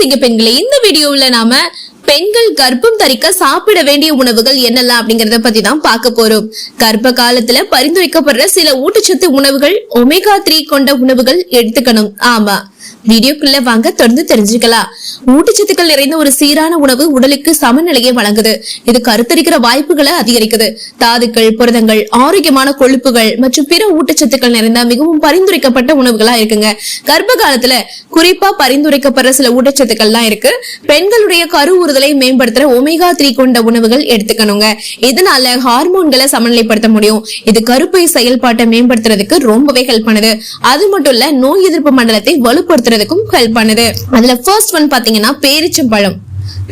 சிங்க பெண்களே இந்த வீடியோவுல நாம பெண்கள் கர்ப்பம் தரிக்க சாப்பிட வேண்டிய உணவுகள் என்னெல்லாம் அப்படிங்கறத பத்தி தான் பார்க்க போறோம். கர்ப்ப காலத்துல பரிந்துரைக்கப்படுற சில ஊட்டச்சத்து உணவுகள் ஒமேகா த்ரீ கொண்ட உணவுகள் எடுத்துக்கணும். ஆமா. வீடியோக்குள்ள வாங்க தொடர்ந்து தெரிஞ்சுக்கலாம். ஊட்டச்சத்துக்கள் நிறைந்த ஒரு சீரான உணவு உடலுக்கு சமநிலையை வழங்குது. இது கருத்தரிக்கிற வாய்ப்புகளை அதிகரிக்குது. தாதுக்கள் புரதங்கள் ஆரோக்கியமான கொழுப்புகள் மற்றும் பிற ஊட்டச்சத்துக்கள் நிறைந்த மிகவும் பரிந்துரைக்கப்பட்ட உணவுகளா இருக்குங்க. கர்ப்ப காலத்துல குறிப்பா பரிந்துரைக்கப்படுற சில ஊட்டச்சத்துக்கள்லாம் இருக்கு. பெண்களுடைய கரு ஊறுதலை மேம்படுத்துற ஒமேகா த்ரீ கொண்ட உணவுகள் எடுத்துக்கணுங்க. இதனால ஹார்மோன்களை சமநிலைப்படுத்த முடியும். இது கருப்பை செயல்பாட்டை மேம்படுத்துறதுக்கு ரொம்பவே ஹெல்ப் பண்ணுது. அது மட்டும் இல்ல நோய் எதிர்ப்பு மண்டலத்தை வலுப்ப குணப்படுத்துறதுக்கும் ஹெல்ப் பண்ணுது. அதுல ஃபர்ஸ்ட் ஒன் பாத்தீங்கன்னா பேரிச்சம்பழம்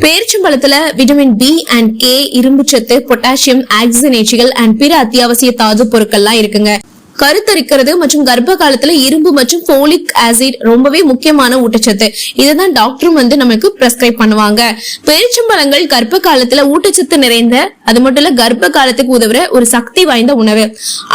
பேரிச்சம்பழத்துல விட்டமின் பி அண்ட் கே இரும்புச்சத்து பொட்டாசியம் ஆக்சிஜனேற்றிகள் அண்ட் பிற அத்தியாவசிய தாது பொருட்கள்லாம் இருக்குங்க. கருத்தரிக்கிறது மற்றும் கர்ப்ப காலத்துல இரும்பு மற்றும் போலிக் ஆசிட் ரொம்பவே முக்கியமான ஊட்டச்சத்து. இதுதான் டாக்டரும் வந்து நமக்கு பிரஸ்கிரைப் பண்ணுவாங்க. பெருச்சம்பழங்கள் கர்ப்ப காலத்துல ஊட்டச்சத்து நிறைந்த அது மட்டும் இல்ல கர்ப்ப காலத்துக்கு உதவுற ஒரு சக்தி வாய்ந்த உணவு.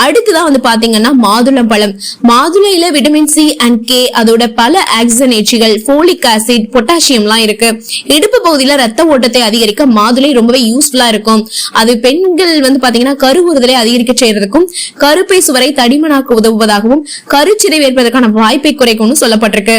அடுத்துதான் வந்து பாத்தீங்கன்னா மாதுளம் பழம். மாதுளையில விட்டமின் சி அண்ட் கே அதோட பல ஆக்சிஜனேற்றிகள் போலிக் ஆசிட் பொட்டாசியம்லாம் இருக்கு. இடுப்பு பகுதியில ரத்த ஓட்டத்தை அதிகரிக்க மாதுளை ரொம்பவே யூஸ்ஃபுல்லா இருக்கும். அது பெண்கள் வந்து பாத்தீங்கன்னா கருவுறுதலை அதிகரிக்க செய்யறதுக்கும் கருப்பை சுவரை தடிமனாக்க உதவுவதாகவும் கருச்சிதை ஏற்பதற்கான வாய்ப்பை குறைக்கும்னு சொல்லப்பட்டிருக்கு.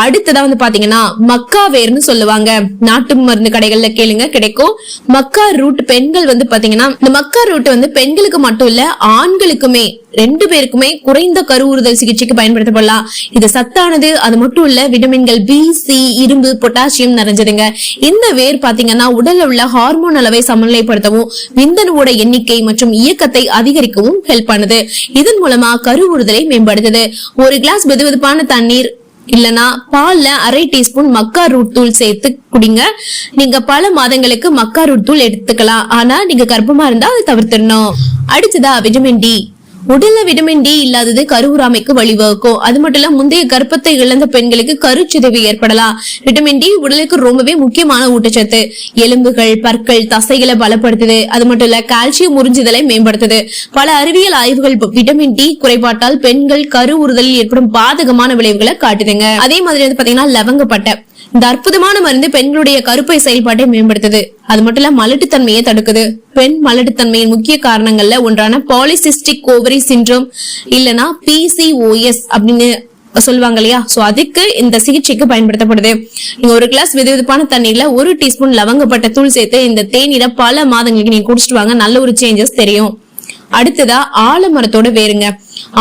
அடுத்ததான் வந்து பாத்தீங்கன்னா மக்கா வேர்னு சொல்லுவாங்க. நாட்டு மருந்து கடைகள்ல கேளுங்க கிடைக்கும். மக்கா ரூட் பெண்கள் வந்து பாத்தீங்கன்னா இந்த மக்கா ரூட் வந்து பெண்களுக்கு மட்டும் இல்ல ஆண்களுக்குமே ரெண்டு பேருக்குமே குறைந்த கருவுறுதல் சிகிச்சைக்கு பயன்படுத்தப்படலாம். இது சத்தானது அது மட்டும் இல்ல விட்டமின்கள் பி சி இரும்பு பொட்டாசியம் நிறைஞ்சதுங்க. இந்த வேர் பாத்தீங்கன்னா உடல்ல உள்ள ஹார்மோன் அளவை சமநிலைப்படுத்தவும் விந்தணுவோட எண்ணிக்கை மற்றும் இயக்கத்தை அதிகரிக்கவும் ஹெல்ப் பண்ணுது. இதன் மூலமா கருவுறுதலை மேம்படுத்துது. ஒரு கிளாஸ் வெதுவெதுப்பான தண்ணீர் இல்லனா பால்ல அரை டீஸ்பூன் மக்கா ரூட் தூள் சேர்த்து குடிங்க. நீங்க பல மாதங்களுக்கு மக்கா ரூட் தூள் எடுத்துக்கலாம். ஆனா நீங்க கர்ப்பமா இருந்தா அதை தவிர்த்திடணும். அடுத்ததா விட்டமின் டி உடல்ல விட்டமின் டி இல்லாதது கருவுறாமைக்கு வழிவகுக்கும். அது மட்டும் இல்ல முந்தைய கர்ப்பத்தை இழந்த பெண்களுக்கு கருச்சிதைவு ஏற்படலாம். விட்டமின் டி உடலுக்கு ரொம்பவே முக்கியமான ஊட்டச்சத்து. எலும்புகள் பற்கள் தசைகளை பலப்படுத்துது. அது மட்டும் இல்ல கால்சியம் உறிஞ்சுதலை மேம்படுத்துது. பல அறிவியல் ஆய்வுகள் விட்டமின் டி குறைபாட்டால் பெண்கள் கரு உறுதலில் ஏற்படும் பாதகமான விளைவுகளை காட்டுதுங்க. அதே மாதிரி வந்து பாத்தீங்கன்னா லவங்கப்பட்டை. இந்த அற்புதமான மருந்து பெண்களுடைய கருப்பை செயல்பாட்டை மேம்படுத்துது. அது மட்டும் இல்ல மலட்டுத்தன்மையை தடுக்குது. பெண் மலட்டுத்தன்மையின் முக்கிய காரணங்கள்ல ஒன்றான பாலிசிஸ்டிக் ஓவரி சிண்ட்ரோம் இல்லனா பிசிஓஎஸ் அப்படின்னு சொல்லுவாங்க இல்லையா? சோ அதுக்கு இந்த சிகிச்சைக்கு பயன்படுத்தப்படுது. நீங்க ஒரு கிளாஸ் விதவிதப்பான தண்ணீர்ல ஒரு டீஸ்பூன் லவங்கப்பட்ட தூள் சேர்த்து இந்த தேநீரை பல மாதங்களுக்கு நீங்க குடிச்சிட்டு வாங்க. நல்ல ஒரு சேஞ்சஸ் தெரியும். அடுத்ததா ஆலமரத்தோட வேருங்க.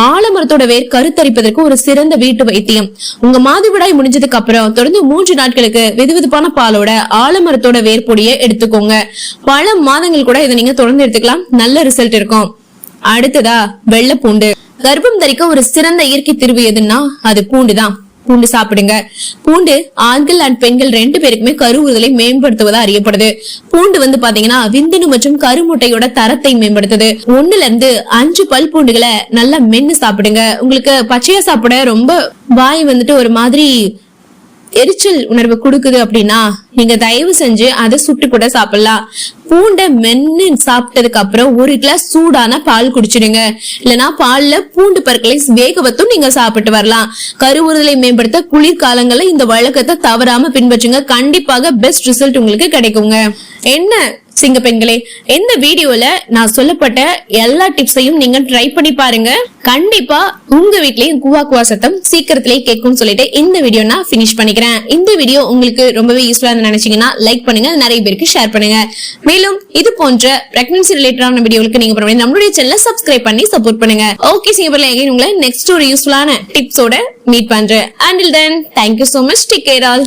ஆலமரத்தோட வேர் கருத்தரிப்பதற்கு ஒரு சிறந்த வீட்டு வைத்தியம். உங்க மாதவிடாய் முடிஞ்சதுக்கு அப்புறம் தொடர்ந்து மூன்று நாட்களுக்கு வெதுவெதுப்பான பாலோட ஆலமரத்தோட வேர் பொடியை எடுத்துக்கோங்க. பல மாதங்கள் கூட இதை நீங்க தொடர்ந்து எடுத்துக்கலாம். நல்ல ரிசல்ட் இருக்கும். அடுத்ததா வெள்ளை பூண்டு கர்ப்பம் தரிக்க ஒரு சிறந்த இயற்கை தீர்வு எதுன்னா அது பூண்டுதான். பூண்டு சாப்பிடுங்க. பூண்டு ஆண்கள் அண்ட் பெண்கள் ரெண்டு பேருக்குமே கருவுறுதலை மேம்படுத்துவதா அறியப்படுது. பூண்டு வந்து பாத்தீங்கன்னா விந்தணு மற்றும் கருமுட்டையோட தரத்தை மேம்படுத்துது. ஒண்ணுல இருந்து அஞ்சு பல் பூண்டுகளை நல்லா மென்னு சாப்பிடுங்க. உங்களுக்கு பச்சையா சாப்பிட ரொம்ப வாய் வந்துட்டு ஒரு மாதிரி எரிச்சல் உணர்வு கொடுக்குது அப்படின்னா நீங்க தயவு செஞ்சு அதை சுட்டு கூட சாப்பிடலாம். பூண்டை மென்னு சாப்பிட்டதுக்கு அப்புறம் ஒரு கிளாஸ் சூடான பால் குடிச்சிடுங்க. இல்லைன்னா பால்ல பூண்டு பற்களை வேக வைத்தும் நீங்க சாப்பிட்டு வரலாம். கருவுறுதலை மேம்படுத்த குளிர்காலங்களில் இந்த வழக்கத்தை தவறாம பின்பற்றுங்க. கண்டிப்பாக பெஸ்ட் ரிசல்ட் உங்களுக்கு கிடைக்குங்க. என்ன சிங்க பெண்களே இந்த வீடியோல நான் சொல்லப்பட்ட எல்லா டிப்ஸையும் நீங்க ட்ரை பண்ணி பாருங்க. கண்டிப்பா உங்க வீட்லயும் குவா குவா சத்தம் சீக்கிரத்திலே கேட்கும்னு சொல்லிட்டு இந்த வீடியோ நான் பினிஷ் பண்ணிக்கிறேன். இந்த வீடியோ உங்களுக்கு ரொம்பவே யூஸ்ஃபுல்லா நினைச்சீங்கன்னா லைக் பண்ணுங்க நிறைய பேருக்கு ஷேர் பண்ணுங்க. மேலும் இது போன்ற பிரெக்னன்சி ரிலேட்டடான வீடியோவுக்கு நீங்க பண்ண நம்மளுடைய சேனல சப்ஸ்கிரைப் பண்ணி சப்போர்ட் பண்ணுங்க. ஓகே சிங்க பெண்களே உங்களை நெக்ஸ்ட் ஒரு யூஸ்ஃபுல்லான டிப்ஸோட மீட் பண்றேன். Until then thank you so much take care all